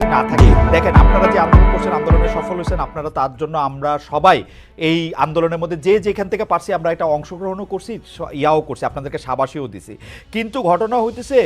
না থাকে দেখেন আপনারা যে আন্দোলন করছেন আন্দোলনে সফল হয়েছেন আপনারা তার জন্য আমরা সবাই এই আন্দোলনের মধ্যে যে যেখান থেকে পারছি আমরা এটা অংশগ্রহণও করছি ইয়াও করছি আপনাদেরকে সাবাসীও দিছি। কিন্তু ঘটনা হইতেছে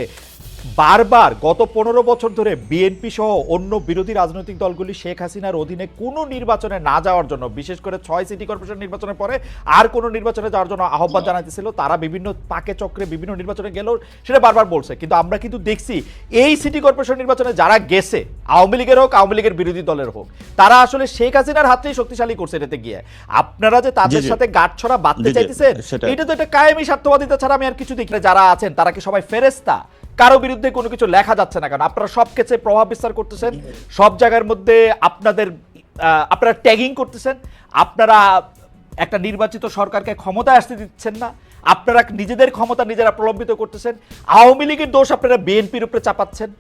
বারবার গত পনেরো বছর ধরে বিএনপি সহ অন্য বিরোধী রাজনৈতিক দলগুলি শেখ হাসিনার অধীনে কোনো নির্বাচনে না যাওয়ার জন্য বিশেষ করে ছয় সিটি কর্পোরেশন নির্বাচনের পরে আর কোনো নির্বাচনে যাওয়ার জন্য আহ্বান জানাইতেছিল তারা বিভিন্ন পাকে চক্রে বিভিন্ন নির্বাচনে গেলেও সেটা বারবার বলছে। কিন্তু আমরা কিন্তু দেখছি এই সিটি কর্পোরেশন নির্বাচনে যারা গেছে আওয়ামী লীগের হোক আওয়ামী লীগের বিরোধী দলের হোক। তারা আসলে শেখ হাসিনার হাতেই শক্তিশালী করছে এটাতে গিয়ে। আপনারা যে তাদের। সাথে গাঁট ছড়া বাঁধতে চাইতেছেন এটা তো একটা কায়েমি স্বার্থবাদিতা ছাড়া আমি আর কিছু দেখি না। যারা আছেন তারা কি সবাই ফেরেস্তা কারও বিরুদ্ধে কোনো কিছু লেখা যাচ্ছে না কারণ আপনারা সব ক্ষেত্রে প্রভাব বিস্তার করতেছেন। সব জায়গার মধ্যে আপনাদের আপনারা ট্যাগিং করতেছেন। আপনারা একটা নির্বাচিত সরকারকে ক্ষমতায় আসতে দিচ্ছেন না। আপনারা নিজেদের ক্ষমতা নিজেরা প্রলম্বিত করতেছেন। আওয়ামী লীগের দোষ আপনারা বিএনপির উপরে চাপাচ্ছেন।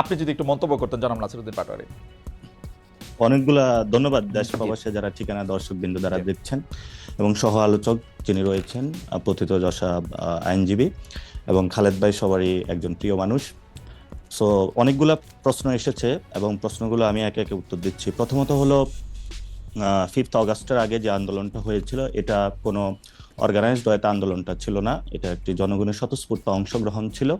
আপনি যদি একটু মন্তব্য করতেন জনাব নাসিরুদ্দিন পাটোয়ারি। অনেকগুলা ধন্যবাদ দেশ প্রবাসে যারা ঠিকানা দর্শক বিন্দু দ্বারা দেখছেন এবং সহ আলোচক যিনি রয়েছেন প্রথিত যশা আইনজীবী এবং খালেদ ভাই সবারই একজন প্রিয় মানুষ। সো অনেকগুলা প্রশ্ন এসেছে এবং প্রশ্নগুলো আমি একে একে উত্তর দিচ্ছি। প্রথমত হলো ফিফথ অগাস্টের আগে যে আন্দোলনটা হয়েছিল এটা কোনো অর্গানাইজড হয়তো আন্দোলনটা ছিল না। এটা একটি জনগণের স্বতঃস্ফূর্ত অংশগ্রহণ ছিল।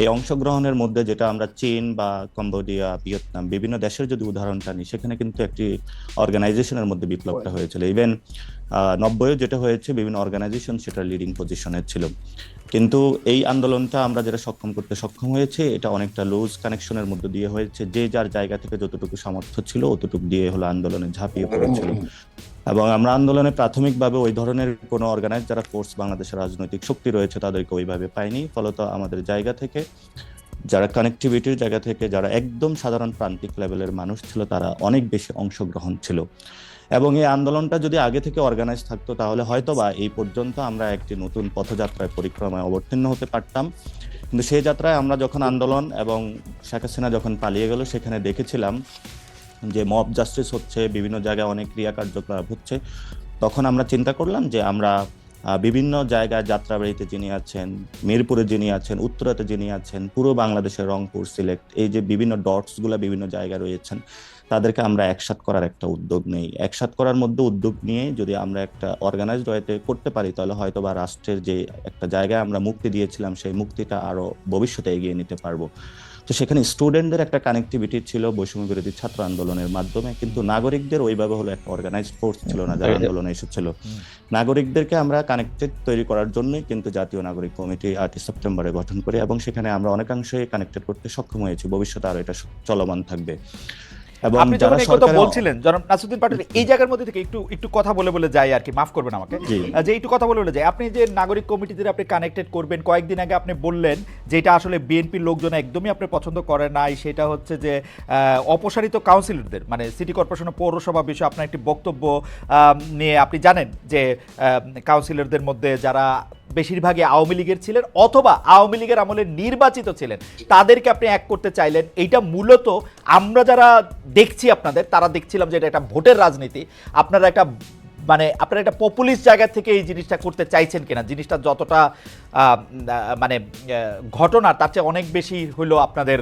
এই অংশগ্রহণের মধ্যে যেটা আমরা চীন বা কম্বোডিয়া ভিয়েতনাম বিভিন্ন দেশের যদি উদাহরণটা নিই সেখানে কিন্তু একটি অর্গানাইজেশনের মধ্যে বিপ্লবটা হয়েছিল। ইভেন নব্বইও যেটা হয়েছে বিভিন্ন অর্গানাইজেশন সেটা লিডিং পজিশনে ছিল। কিন্তু এই আন্দোলনটা আমরা যেটা সক্ষম করতে সক্ষম হয়েছে এটা অনেকটা লুজ কানেকশনের মধ্যে দিয়ে হয়েছে। যে যার জায়গা থেকে যতটুকু সামর্থ্য ছিল অতটুকু দিয়ে হলো আন্দোলনে ঝাঁপিয়ে পড়েছিল। এবং আমরা আন্দোলনে প্রাথমিকভাবে ওই ধরনের কোনো অর্গানাইজ যারা ফোর্স বাংলাদেশের রাজনৈতিক শক্তি রয়েছে তাদেরকে ওইভাবে পাইনি। ফলত আমাদের জায়গা থেকে, যারা কানেক্টিভিটির জায়গা থেকে, যারা একদম সাধারণ প্রান্তিক লেভেলের মানুষ ছিল, তারা অনেক বেশি অংশগ্রহণ ছিল। এবং এই আন্দোলনটা যদি আগে থেকে অর্গানাইজ থাকতো, তাহলে হয়তোবা এই পর্যন্ত আমরা একটি নতুন পথযাত্রায় পরিক্রমায় অবতীর্ণ হতে পারতাম। কিন্তু সেই যাত্রায় আমরা যখন আন্দোলন এবং শেখ হাসিনা যখন পালিয়ে গেল, সেখানে দেখেছিলাম যে মব জাস্টিস হচ্ছে, বিভিন্ন জায়গায় অনেক ক্রিয়া কার্যকলাপ হচ্ছে, তখন আমরা চিন্তা করলাম যে আমরা বিভিন্ন জায়গায় যাত্রাবাড়িতে যিনি আছেন, মিরপুরে যিনি আছেন, উত্তরাতে যিনি আছেন, পুরো বাংলাদেশের রংপুর সিলেক্ট এই যে বিভিন্ন ডটসগুলো বিভিন্ন জায়গায় রয়েছেন, তাদেরকে আমরা একসাথ করার একটা উদ্যোগ নেই। একসাথ করার মধ্যে উদ্যোগ নিয়ে যদি আমরা একটা অর্গানাইজড ওয়েতে করতে পারি, তাহলে হয়তো বা রাষ্ট্রের যে একটা জায়গায় আমরা মুক্তি দিয়েছিলাম, সেই মুক্তিটা আরও ভবিষ্যতে এগিয়ে নিতে পারব। তো সেখানে স্টুডেন্টদের একটা কানেক্টিভিটি ছিল বৈষম্য বিরোধী ছাত্র আন্দোলনের মাধ্যমে। কিন্তু নাগরিকদের ওইভাবে হলো একটা অর্গানাইজড ফোর্স ছিল না যারা আন্দোলনে এসেছিল নাগরিকদেরকে আমরা কানেক্টেড তৈরি করার জন্যই কিন্তু জাতীয় নাগরিক কমিটি আটই সেপ্টেম্বরে গঠন করি এবং সেখানে আমরা অনেকাংশে কানেক্টেড করতে সক্ষম হয়েছি। ভবিষ্যতে আরও এটা চলমান থাকবে। এবং যারা সরকারে- বলছিলেন জনাব নাসিরুদ্দিন পাটোয়ারি এই জায়গার মধ্যে থেকে একটু একটু কথা বলে বলে যাই আর কি মাফ করবেন আমাকে। যে একটু কথা বলে বলে যাই আপনি যে নাগরিক কমিটিতে আপনি কানেক্টেড করবেন কয়েকদিন আগে আপনি বললেন যে এটা আসলে বিএনপির লোকজন একদমই আপনি পছন্দ করে নাই সেটা হচ্ছে যে অপসারিত কাউন্সিলরদের মানে সিটি কর্পোরেশন পৌরসভা বিষয়ে আপনার একটি বক্তব্য নিয়ে আপনি জানেন যে কাউন্সিলরদের মধ্যে যারা বেশিরভাগই আওয়ামী লীগের ছিলেন অথবা আওয়ামী লীগের আমলে নির্বাচিত ছিলেন। তাদেরকে আপনি এক করতে চাইলেন, এইটা মূলত আমরা যারা দেখছি আপনাদের, তারা দেখছিলাম যে এটা একটা ভোটের রাজনীতি। আপনারা একটা মানে আপনারা একটা পপুলিস্ট জায়গা থেকে এই জিনিসটা করতে চাইছেন কিনা, জিনিসটা যতটা মানে ঘটনা তার চেয়ে অনেক বেশি হলো আপনাদের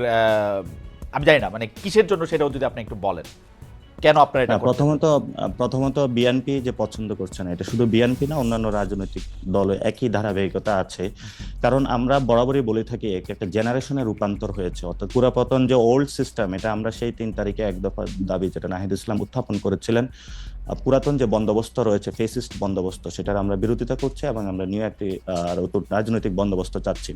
আমি জানি না মানে কিসের জন্য সেটাও যদি আপনি একটু বলেন। কেন আপনারা এটা প্রথমত প্রথমত বিএনপি যে পছন্দ করছে না এটা শুধু বিএনপি না অন্যান্য রাজনৈতিক দল একই ধারাবাহিকতা আছে। কারণ আমরা বরাবরই বলে থাকি একটা জেনারেশনের রূপান্তর হয়েছে। অর্থাৎ পুরাপতন যে ওল্ড সিস্টেম এটা আমরা সেই তিন তারিখে এক দফা দাবি যেটা নাহিদ ইসলাম উত্থাপন করেছিলেন পুরাতন যে বন্দোবস্ত রয়েছে ফেসিস্ট বন্দোবস্ত সেটার আমরা বিরোধিতা করছি এবং আমরা নিউ একটি রাজনৈতিক বন্দোবস্ত চাচ্ছি।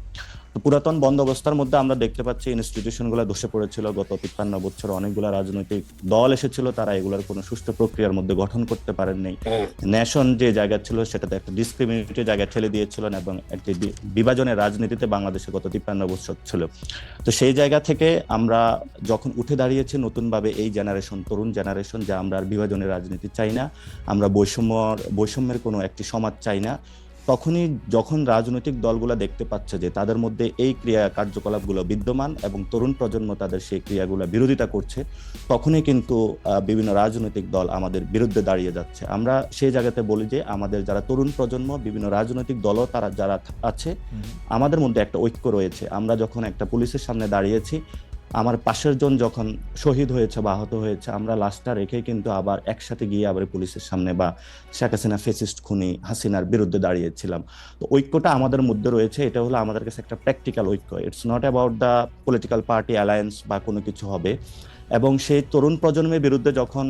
তো পুরাতন বন্দোবস্তার মধ্যে আমরা দেখতে পাচ্ছি ইনস্টিটিউশনগুলো ধসে পড়েছিল। গত তিপ্পান্ন বছর অনেকগুলো রাজনৈতিক দল এসেছিল তারা এগুলোর কোনো সুষ্ঠু প্রক্রিয়ার মধ্যে গঠন করতে পারেননি। ন্যাশন যে জায়গা ছিল সেটাতে একটা ডিসক্রিমিনেটিভ জায়গা ঠেলে দিয়েছিলেন এবং একটি বিভাজনের রাজনীতিতে বাংলাদেশে গত তিপ্পান্ন বছর ছিল। তো সেই জায়গা থেকে আমরা যখন উঠে দাঁড়িয়েছি নতুনভাবে এই জেনারেশন তরুণ জেনারেশন যা আমরা আর বিভাজনের রাজনীতি চাই না, আমরা বৈষম্য বৈষম্যের কোনো একটি সমাজ চাই না। তখনই যখন রাজনৈতিক দলগুলো দেখতে পাচ্ছে যে তাদের মধ্যে এই ক্রিয়া কার্যকলাপগুলো বিদ্যমান এবং তরুণ প্রজন্ম তাদের সেই ক্রিয়াগুলো বিরোধিতা করছে তখনই কিন্তু বিভিন্ন রাজনৈতিক দল আমাদের বিরুদ্ধে দাঁড়িয়ে যাচ্ছে। আমরা সেই জায়গাতে বলি যে আমাদের যারা তরুণ প্রজন্ম বিভিন্ন রাজনৈতিক দলও তারা যারা আছে আমাদের মধ্যে একটা ঐক্য রয়েছে। আমরা যখন একটা পুলিশের সামনে দাঁড়িয়েছি আমার পাশের জন যখন শহীদ হয়েছে বা আহত হয়েছে, আমরা লাশটা রেখে কিন্তু আবার একসাথে গিয়ে আবার পুলিশের সামনে বা শেখ হাসিনা ফেসিস্ট খুনি হাসিনার বিরুদ্ধে দাঁড়িয়েছিলাম। তো ঐক্যটা আমাদের মধ্যে রয়েছে, এটা হলো আমাদের কাছে একটা প্র্যাকটিক্যাল ঐক্য। It's not about the political party alliance বা কোনো কিছু হবে। এবং সেই তরুণ প্রজন্মের বিরুদ্ধে যখন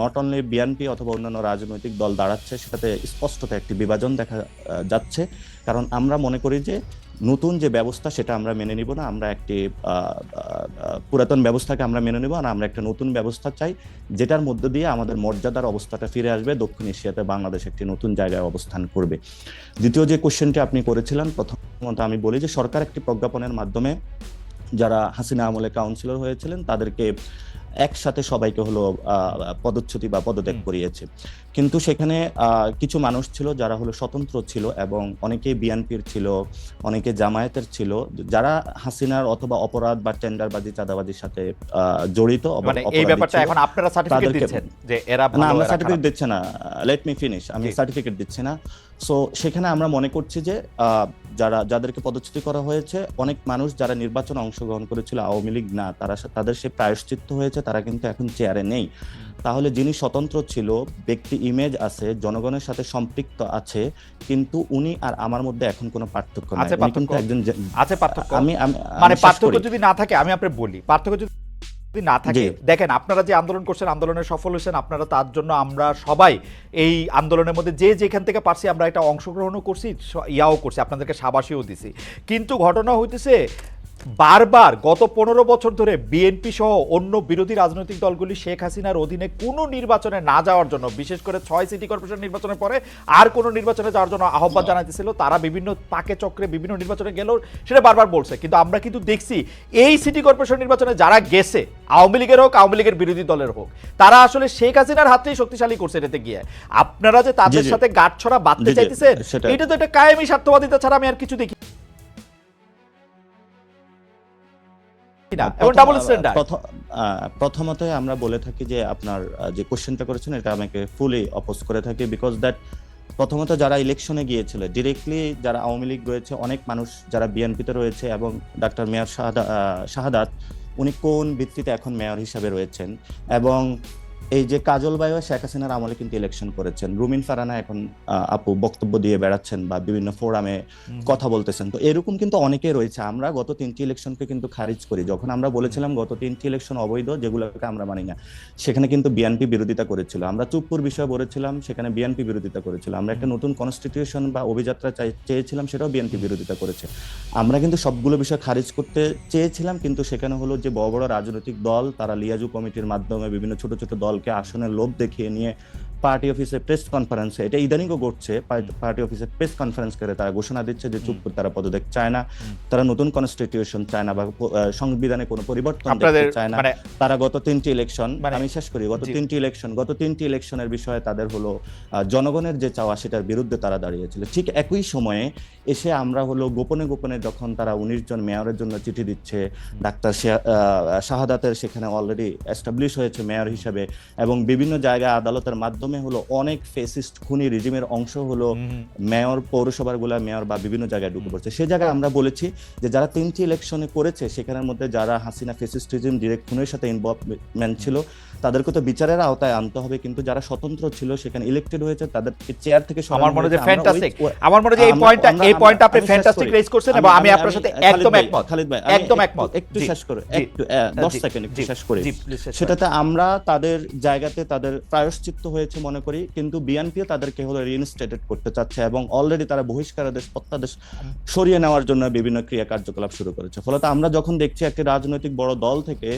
নট অনলি বিএনপি অথবা অন্যান্য রাজনৈতিক দল দাঁড়াচ্ছে, সেটাতে স্পষ্টত একটি বিভাজন দেখা যাচ্ছে। কারণ আমরা মনে করি যে নতুন যে ব্যবস্থা, সেটা আমরা মেনে নিব না। আমরা একটি পুরাতন ব্যবস্থাকে আমরা মেনে নেব আর আমরা একটা নতুন ব্যবস্থা চাই, যেটার মধ্য দিয়ে আমাদের মর্যাদার অবস্থাটা ফিরে আসবে। দক্ষিণ এশিয়াতে বাংলাদেশ একটি নতুন জায়গায় অবস্থান করবে। দ্বিতীয় যে কোশ্চেনটি আপনি করেছিলেন, প্রথমত আমি বলি যে সরকার একটি প্রজ্ঞাপনের মাধ্যমে যারা হাসিনা আমলে কাউন্সিলর হয়েছিলেন তাদেরকে একসাথে সবাইকে হলো পদচ্যুতি বা পদত্যাগ করিয়েছে। কিন্তু সেখানে কিছু মানুষ ছিল যারা হলো স্বতন্ত্র ছিল এবং অনেকে বিএনপির ছিল অনেকে জামায়াতের ছিল যারা হাসিনার অথবা অপরাধ বা টেন্ডারবাজি চাঁদাবাজির সাথে আহ, জড়িত মানে এই ব্যাপারটা এখন আপনারা সার্টিফিকেট দিচ্ছেন যে এরা না আমরা সার্টিফিকেট দিচ্ছি না। লেট মি ফিনিশ আমি সার্টিফিকেট দিচ্ছি না। সো সেখানে আমরা মনে করছি যে যারা যাদেরকে পদচ্যুতি করা হয়েছে অনেক মানুষ যারা নির্বাচনে অংশগ্রহণ করেছিল আওয়ামী লীগ না তারা তাদের সে প্রায়শ্চিত্ত হয়েছে তারা কিন্তু এখন চেয়ারে নেই। তাহলে যিনি স্বতন্ত্র ছিল ব্যক্তি ইমেজ আছে জনগণের সাথে সম্পৃক্ত আছে কিন্তু উনি আর আমার মধ্যে এখন কোনো পার্থক্য আছে পার্থক্য? একজন আছে পার্থক্য। আমি মানে পার্থক্য যদি না থাকে আমি আপনার বলি পার্থক্য যদি যদি না থাকে দেখেন আপনারা যে আন্দোলন করছেন আন্দোলনে সফল হয়েছেন আপনারা তার জন্য আমরা সবাই এই আন্দোলনের মধ্যে যে যেখান থেকে পারছি আমরা একটা অংশগ্রহণও করছি ইয়াও করছি আপনাদেরকে সাবাসীও দিছি। কিন্তু ঘটনা হইতেছে বারবার গত পনেরো বছর ধরে বিএনপি সহ অন্য বিরোধী রাজনৈতিক দলগুলি শেখ হাসিনার অধীনে কোনো নির্বাচনে না যাওয়ার জন্য বিশেষ করে ছয় সিটি কর্পোরেশন নির্বাচনের পরে আর কোনো নির্বাচনে যাওয়ার জন্য আহ্বান জানাইতেছিল। তারা বিভিন্ন পাকে চক্রে বিভিন্ন নির্বাচনে গেলেও সেটা বারবার বলছে। কিন্তু আমরা কিন্তু দেখছি এই সিটি কর্পোরেশন নির্বাচনে যারা গেছে আওয়ামী লীগের হোক আওয়ামী লীগের বিরোধী দলের হোক তারা আসলে শেখ হাসিনার হাতেই শক্তিশালী করছে এটাতে গিয়ে। আপনারা যে তাদের। সাথে গাঁট ছড়া বাঁধতে চাইতেছেন এটা তো একটা কায়েমি স্বার্থবাদিতা ছাড়া আমি আর কিছু দেখি না এবং প্রথম- ডাবল স্ট্যান্ডার্ড প্রথম আহ, প্রথমতই আমরা বলে থাকি যে আপনার যে কোশ্চেনটা করেছেন এটা আমাকে ফুলি অপোজ করে থাকি বিকজ দ্যাট প্রথমত যারা ইলেকশনে গিয়েছিল ডিরেক্টলি যারা আওয়ামী লীগ রয়েছে অনেক মানুষ যারা বিএনপিতে রয়েছে এবং ডাক্তার মেয়র শাহাদা- শাহাদাত উনি কোন ভিত্তিতে এখন মেয়র হিসাবে রয়েছেন? এবং এই যে কাজল বায়ু শেখ হাসিনার আমলে কিন্তু ইলেকশন করেছেন। রুমিন ফারানা এখন আপু বক্তব্য দিয়ে বেড়াচ্ছেন বা বিভিন্ন ফোরামে কথা বলতেছেন। তো এরকম কিন্তু অনেকেই রয়েছে। আমরা গত তিনটি ইলেকশনকে কিন্তু খারিজ করি। যখন আমরা বলেছিলাম গত তিনটি ইলেকশন অবৈধ যেগুলোকে আমরা মানি না সেখানে কিন্তু বিএনপি বিরোধিতা করেছিল। আমরা চুপ্পুর বিষয়ে বলেছিলাম সেখানে বিএনপি বিরোধিতা করেছিল। আমরা একটা নতুন কনস্টিটিউশন বা অভিযাত্রা চাই- চেয়েছিলাম সেটাও বিএনপি বিরোধিতা করেছে। আমরা কিন্তু সবগুলো বিষয় খারিজ করতে চেয়েছিলাম কিন্তু সেখানে হলো যে বড় বড় রাজনৈতিক দল তারা লিয়াজু কমিটির মাধ্যমে বিভিন্ন ছোট ছোট দলকে আসনের লোভ দেখিয়ে নিয়ে পার্টি অফিসে প্রেস কনফারেন্সে এটা ইদানিংও ঘটছে পার্টি অফিসে প্রেস কনফারেন্স করে তারা ঘোষণা দিচ্ছে যে চুপ তারা পদত্যাগ চায় না। তারা নতুন কনস্টিটিউশন চায় না বা সংবিধানে কোনো পরিবর্তন চায় না। মানে তারা গত তিনটি ইলেকশন মানে- আমি শেষ করি গত তিনটি ইলেকশন গত তিনটি ইলেকশনের বিষয়ে তাদের হলো জনগণের যে চাওয়া সেটার বিরুদ্ধে তারা দাঁড়িয়েছিল। ঠিক একই সময়ে এসে আমরা হলো গোপনে গোপনে যখন তারা উনিশ জন মেয়রের জন্য চিঠি দিচ্ছে ডাক্তার শাহাদাতের সেখানে অলরেডি এস্টাবলিশ হয়েছে মেয়র হিসেবে এবং বিভিন্ন জায়গায় আদালতের মাধ্যমে হলো অনেক ফেসিস্ট খুনি রিজিমের অংশ হলো মেয়র পৌরসভারগুলা মেয়র বা বিভিন্ন জায়গায় ঢুকে পড়ছে। সেই জায়গায় আমরা বলেছি যে যারা তিনটি ইলেকশনে করেছে সেখানের মধ্যে যারা হাসিনা ফেসিস্টিজম ডিরেক্ট খুনের সাথে ইনভলভমেন্ট ছিল তাদেরকে তো বিচারের আওতায় আনতে হবে। কিন্তু যারা স্বতন্ত্র ছিল সেখানে ইলেক্টেড হয়েছে তাদেরকে চেয়ার থেকে আমার মনে হয় ফ্যান্টাস্টিক আমার মনে হয় এই পয়েন্টটা এই পয়েন্টটা আপনি ফ্যান্টাস্টিক রেজ করছেন এবং আমি আপনার সাথে একদম একমত। খালিদ ভাই একদম একমত। একটু শেষ করে। একটু আহ, দশ জি, সেকেন্ড একটু শেষ করি। সেটাতে আমরা তাদের জায়গাতে তাদের প্রায়শ্চিত্ত হয়েছে মনে করি কিন্তু বিএনপিও তাদেরকে হলো রিইনস্টেটেড করতে চাচ্ছে এবং অলরেডি তারা বহিষ্কারাদেশ প্রত্যাদেশ সরিয়ে নেওয়ার জন্য বিভিন্ন ক্রিয়া কার্যকলাপ শুরু করেছে। ফলত আমরা যখন দেখছি একটি রাজনৈতিক বড় দল থেকে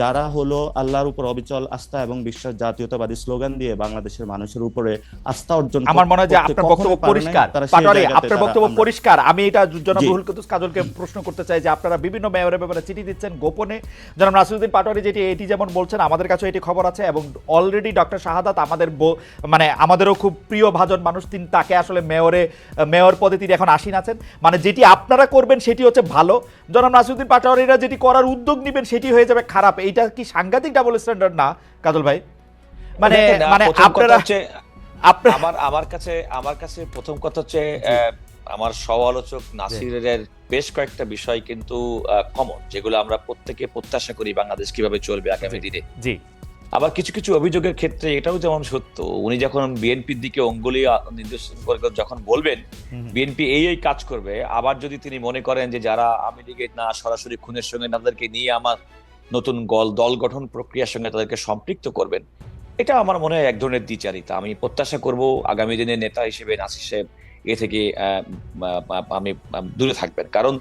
যারা হলো আল্লাহর উপর অবিচল আস্থা এবং বিশ্বাস জাতীয়তাবাদী স্লোগান দিয়ে বাংলাদেশের মানুষের উপরে আস্থা অর্জন আমার মনে হয় যে আপনার বক্তব্য পরিষ্কার। পাটোয়ারি আপনার বক্তব্য পরিষ্কার। আমি এটা জনাব। রুহুল কুদ্দুস কাজলকে প্রশ্ন করতে চাই যে আপনারা বিভিন্ন মেয়রের ব্যাপারে চিঠি দিচ্ছেন গোপনে। জনাব নাসিরুদ্দিন পাটোয়ারি যেটি এটি যেমন বলছেন আমাদের কাছে এটি খবর আছে এবং অলরেডি ডক্টর শাহাদাত আমাদের মানে আমাদেরও খুব প্রিয় ভাজন মানুষ তিনি তাকে আসলে মেয়রে মেয়র পদে তিনি এখন আসীন আছেন। মানে যেটি আপনারা করবেন সেটি হচ্ছে ভালো। জনাব নাসিরুদ্দিন পাটোয়ারিরা যেটি করার উদ্যোগ নেবেন সেটি হয়ে যাবে খারাপ। এইটা কি সাংঘাতিক ডাবল স্ট্যান্ডার্ড না কাজল ভাই? মানে মানে আপনারা হচ্ছে আমার আমার কাছে আমার কাছে প্রথম কথা হচ্ছে আমার সহ আলোচক নাসিরের বেশ কয়েকটা বিষয় কিন্তু কমন যেগুলো আমরা প্রত্যেকে প্রত্যাশা করি বাংলাদেশ কীভাবে চলবে আগামী। দিনে। জি। আবার কিছু কিছু অভিযোগের ক্ষেত্রে এটাও যেমন সত্য উনি যখন বিএনপির দিকে অঙ্গুলি নির্দেশন করে যখন বলবেন। বিএনপি এই এই কাজ করবে আবার যদি তিনি মনে করেন যে যারা আওয়ামী লীগের না সরাসরি খুনের সঙ্গে তাদেরকে নিয়ে আমার নতুন গল দল গঠন প্রক্রিয়ার সঙ্গে তাদেরকে সম্পৃক্ত করবেন এটা আমার মনে হয় এক ধরনের দ্বিচারিতা আমি প্রত্যাশা করব আগামী দিনে নেতা হিসেবে নাসির সাহেব এ থেকে আমি দূরে থাকবেন। কারণ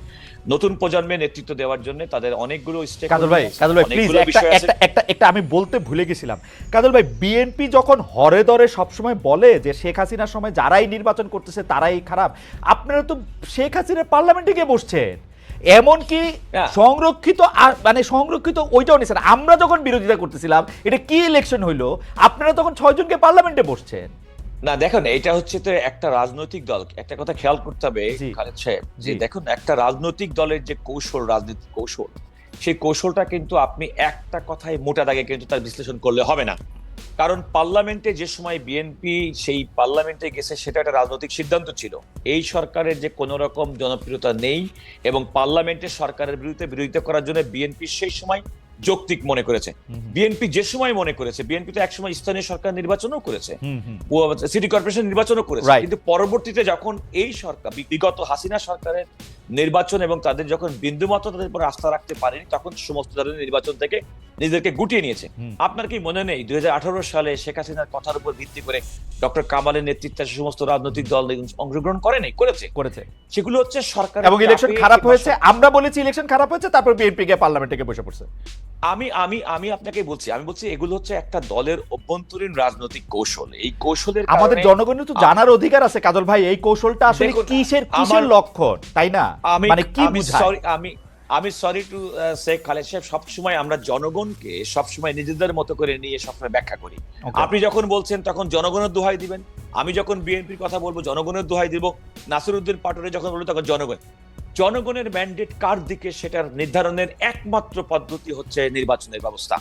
নতুন প্রজন্মের নেতৃত্ব দেওয়ার জন্য তাদের অনেকগুলো কাজল ভাই কাজল ভাই প্লিজ একটা একটা একটা একটা আমি বলতে ভুলে গেছিলাম। কাজল ভাই বিএনপি যখন হরে দরে সবসময় বলে যে শেখ হাসিনার সময় যারাই নির্বাচন করতেছে তারাই খারাপ আপনারা তো শেখ হাসিনার পার্লামেন্টে গিয়ে বসছেন। এমনকি। সংরক্ষিত মানে সংরক্ষিত ওইটাও নিছেন। আমরা যখন বিরোধিতা করতেছিলাম এটা কি ইলেকশন হইল? আপনারা তখন ছয়জনকে পার্লামেন্টে বসছেন। না দেখুন এটা হচ্ছে তো একটা রাজনৈতিক দল। একটা কথা খেয়াল করতে হবে খালেদ সাহেব। যে দেখুন একটা রাজনৈতিক দলের যে কৌশল রাজনৈতিক কৌশল সেই কৌশলটা কিন্তু আপনি একটা কথায় মোটা দাগে কিন্তু তার বিশ্লেষণ করলে হবে না। কারণ পার্লামেন্টে যে সময় বিএনপি সেই পার্লামেন্টে গেছে সেটা একটা রাজনৈতিক সিদ্ধান্ত ছিল। এই সরকারের যে কোনো রকম জনপ্রিয়তা নেই এবং পার্লামেন্টে সরকারের বিরুদ্ধে বিরোধিতা করার জন্য বিএনপি সেই সময় যৌক্তিক মনে করেছে। বিএনপি যে সময় মনে করেছে বিএনপি তো একসময় স্থানীয় সরকার নির্বাচনও করেছে। সিটি কর্পোরেশন নির্বাচনও করেছে। কিন্তু পরবর্তীতে যখন এই সরকার বিগত হাসিনা সরকারের নির্বাচন এবং তাদের যখন বিন্দুমাত্র তাদের উপর আস্থা রাখতে পারেনি তখন সমস্ত ধরনের নির্বাচন থেকে নিজেদেরকে গুটিয়ে নিয়েছে। আপনার কি মনে নেই? দুই হাজার আঠারো সালে শেখ হাসিনার কথার উপর ভিত্তি করে ডক্টর কামালের নেতৃত্বে সমস্ত রাজনৈতিক দল অংশগ্রহণ করেনি করেছে? করেছে। সেগুলো হচ্ছে সরকার এবং ইলেকশন খারাপ হয়েছে আমরা বলেছি ইলেকশন খারাপ হয়েছে তারপর বিএনপি গিয়ে পার্লামেন্টে বসে পড়ছে। আমি আমি আমি আপনাকে বলছি আমি বলছি এগুলো হচ্ছে একটা দলের অভ্যন্তরীণ রাজনৈতিক কৌশল। এই কৌশলের আমাদের জনগণের তো জানার অধিকার আছে কাজল ভাই। এই কৌশলটা আসলে কিসের কিসের লক্ষণ তাই না? মানে কি আমি সরি আমি আমি সরি টু সে খালেদ সাহেব সবসময় আমরা জনগণকে সবসময় নিজেদের মতো করে নিয়ে সবসময় ব্যাখ্যা করি। আপনি যখন বলছেন তখন জনগণের দোহাই দিবেন। আমি যখন বিএনপির কথা বলব জনগণের দোহাই দিব। নাসিরউদ্দিন পাটোয়ারি যখন বলব তখন জনগণ জনগণের ম্যান্ডেট কার দিকে সেটার নির্ধারণের একমাত্র পদ্ধতি হচ্ছে নির্বাচনের ব্যবস্থা।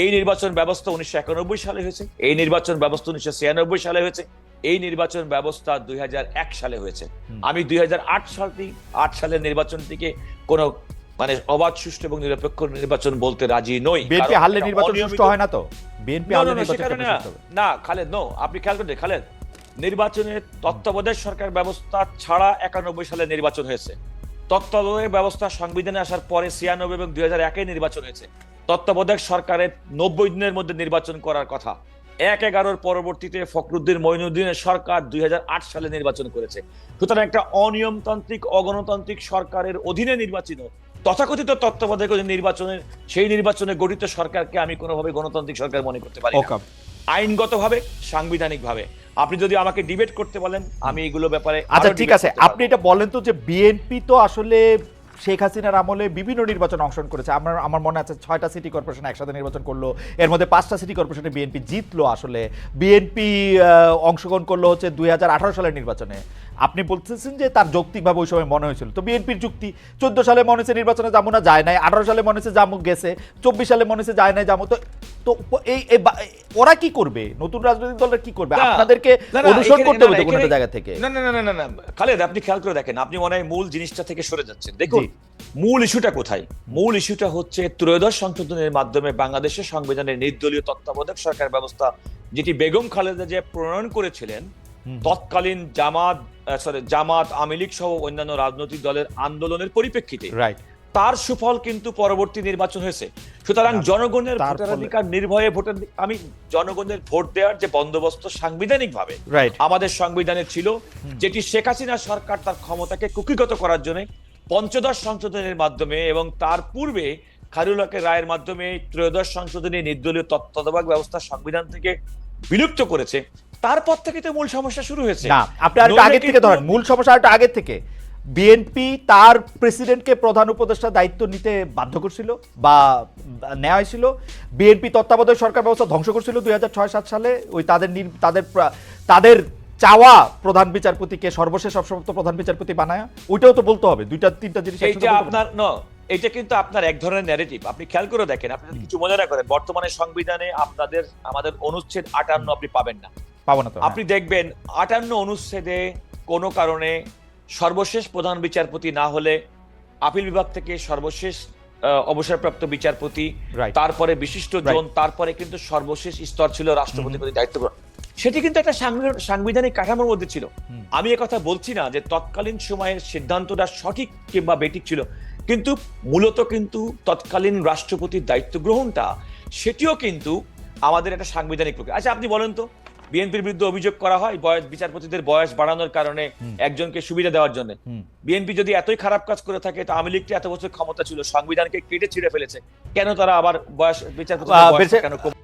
এই নির্বাচন ব্যবস্থা উনিশশো একানব্বই সালে হয়েছে এই নির্বাচন ব্যবস্থা উনিশশো ছিয়ানব্বই সালে হয়েছে এই নির্বাচন ব্যবস্থা দুই হাজার এক সালে হয়েছে। আমি দুই সালটি আট সালের নির্বাচনটিকে কোন মানে অবাধ সুষ্ঠু এবং নিরপেক্ষ নির্বাচন বলতে রাজি নই বিএনপি হারলে নির্বাচন সুষ্ঠু হয় না তো। বিএনপি হারলে নির্বাচন না। খালেদ নো আপনি খেয়াল করতে খালেদ নির্বাচনের তত্ত্বাবধায়ক সরকার ব্যবস্থা ছাড়া একানব্বই সালে নির্বাচন হয়েছে। তত্ত্বাবধায়ক ব্যবস্থা সংবিধানে আসার পরে ছিয়ানব্বই এবং দুই হাজার একে নির্বাচন হয়েছে। তত্ত্বাবধায়ক সরকারের নব্বই দিনের মধ্যে নির্বাচন করার কথা। এক এগারোর পরবর্তীতে ফখরুদ্দিন মঈনুদ্দিনের সরকার দুই হাজার আট সালে নির্বাচন করেছে। সুতরাং একটা অনিয়মতান্ত্রিক অগণতান্ত্রিক সরকারের অধীনে নির্বাচিত তথাকথিত তত্ত্বাবধায়ক নির্বাচনের সেই নির্বাচনে গঠিত সরকারকে আমি কোনোভাবে গণতান্ত্রিক সরকার মনে করতে পারি. আইনগতভাবে সাংবিধানিকভাবে। আপনি যদি আমাকে ডিবেট করতে বলেন আমি এগুলো ব্যাপারে আচ্ছা ঠিক আছে। আপনি এটা বলেন তো যে বিএনপি তো আসলে শেখ হাসিনার আমলে বিভিন্ন নির্বাচন অংশগ্রহণ করেছে। আমার আমার মনে আছে ছয়টা সিটি কর্পোরেশন একসাথে নির্বাচন করল। এর মধ্যে পাঁচটা সিটি কর্পোরেশনে বিএনপি জিতলো আসলে। বিএনপি অংশগ্রহণ করল হচ্ছে দুই হাজার আঠারো সালের নির্বাচনে। আপনি বলতেছেন যে তার যৌক্তিকভাবে ওই সময় মনে হয়েছিল। তো বিএনপির যুক্তি চোদ্দ সালে মনে হচ্ছে নির্বাচনে যাব না যায় নাই। আঠারো সালে মনে হচ্ছে গেছে। চব্বিশ সালে মনে হচ্ছে যায় নাই যাব। তো তো এই ওরা কি করবে? নতুন রাজনৈতিক দলরা কি করবে? আপনাদেরকে অনুসরণ করতে হবে কোনো জায়গা থেকে। না না না না না খালেদ আপনি খেয়াল করে দেখেন আপনি মনে হয় মূল জিনিসটা থেকে সরে যাচ্ছেন। দেখুন মূল ইস্যুটা কোথায়? মূল ইস্যুটা হচ্ছে ত্রয়োদশ সংশোধনের মাধ্যমে বাংলাদেশের সংবিধানের নির্দলীয় তত্ত্বাবধায়ক সরকার ব্যবস্থা যেটি বেগম খালেদা যে প্রণয়ন করেছিলেন। তৎকালীন জামাত সরি জামাত আওয়ামী লীগ সহ অন্যান্য রাজনৈতিক দলের আন্দোলনের পরিপ্রেক্ষিতে রাইট তার সুফল কিন্তু পরবর্তী নির্বাচন হয়েছে। সুতরাং জনগণের ভোটাধিকার নির্ভয়ে ভোটার আমি জনগণের ভোট দেওয়ার যে বন্দোবস্ত সাংবিধানিক ভাবে আমাদের সংবিধানে ছিল যেটি শেখ হাসিনা সরকার তার ক্ষমতাকে কুকিগত করার জন্য পঞ্চদশ সংশোধনের মাধ্যমে এবং তার পূর্বে খারুলাকে রায়ের মাধ্যমে ত্রয়োদশ সংশোধনী নির্দলীয় তত্ত্বাবধায়ক ব্যবস্থা সংবিধান থেকে বিলুপ্ত করেছে। তারপর থেকে তো মূল সমস্যা শুরু হয়েছে। না আপনি আর আগে থেকে ধরেন মূল সমস্যা আর আগের থেকে। বিএনপি তার প্রেসিডেন্টকে প্রধান উপদেষ্টা দায়িত্ব নিতে বাধ্য করছিল বা নেওয়া হয়েছিল বিএনপি তত্ত্বাবধায়ক সরকার ব্যবস্থা ধ্বংস করছিল দুই হাজার ছয় সাত সালে। ওই তাদের তাদের তাদের চাওয়া প্রধান বিচারপতিকে সর্বশেষ অবসমাপ্ত প্রধান বিচারপতি বানায়। ওইটাও তো বলতে হবে দুইটা তিনটা জিনিস এইটা আপনার ন এটা কিন্তু আপনার এক ধরনের ন্যারেটিভ আপনি খেয়াল করে দেখেন আপনি কিছু মনে না করেন বর্তমানে সংবিধানে আপনাদের আমাদের অনুচ্ছেদ আটান্ন আপনি পাবেন না। পাবো না তো হ্যাঁ। আপনি দেখবেন আটান্ন অনুচ্ছেদে কোনো কারণে সর্বশেষ প্রধান বিচারপতি না হলে আপিল বিভাগ থেকে সর্বশেষ অবসরপ্রাপ্ত বিচারপতি তারপরে বিশিষ্ট জন তারপরে কিন্তু সর্বশেষ স্তর ছিল রাষ্ট্রপতি দায়িত্ব গ্রহণ। সেটি কিন্তু একটা সাংবিধানিক কাঠামোর মধ্যে ছিল। আমি কথা বলছি না যে তৎকালীন সময়ের সিদ্ধান্তটা সঠিক কিংবা বেঠিক ছিল। কিন্তু মূলত কিন্তু তৎকালীন রাষ্ট্রপতির দায়িত্ব গ্রহণটা সেটিও কিন্তু আমাদের একটা সাংবিধানিক প্রক্রিয়া। আচ্ছা আপনি বলেন তো বিএনপির বিরুদ্ধে অভিযোগ করা হয় বয়স বিচারপতিদের বয়স বাড়ানোর কারণে একজনকে সুবিধা দেওয়ার জন্য। বিএনপি যদি এতই খারাপ কাজ করে থাকে তো আওয়ামী লীগটি এত বছর ক্ষমতা ছিল সংবিধানকে কেটে ছিঁড়ে ফেলেছে। কেন তারা আবার বয়স বিচারপতি কেন কম-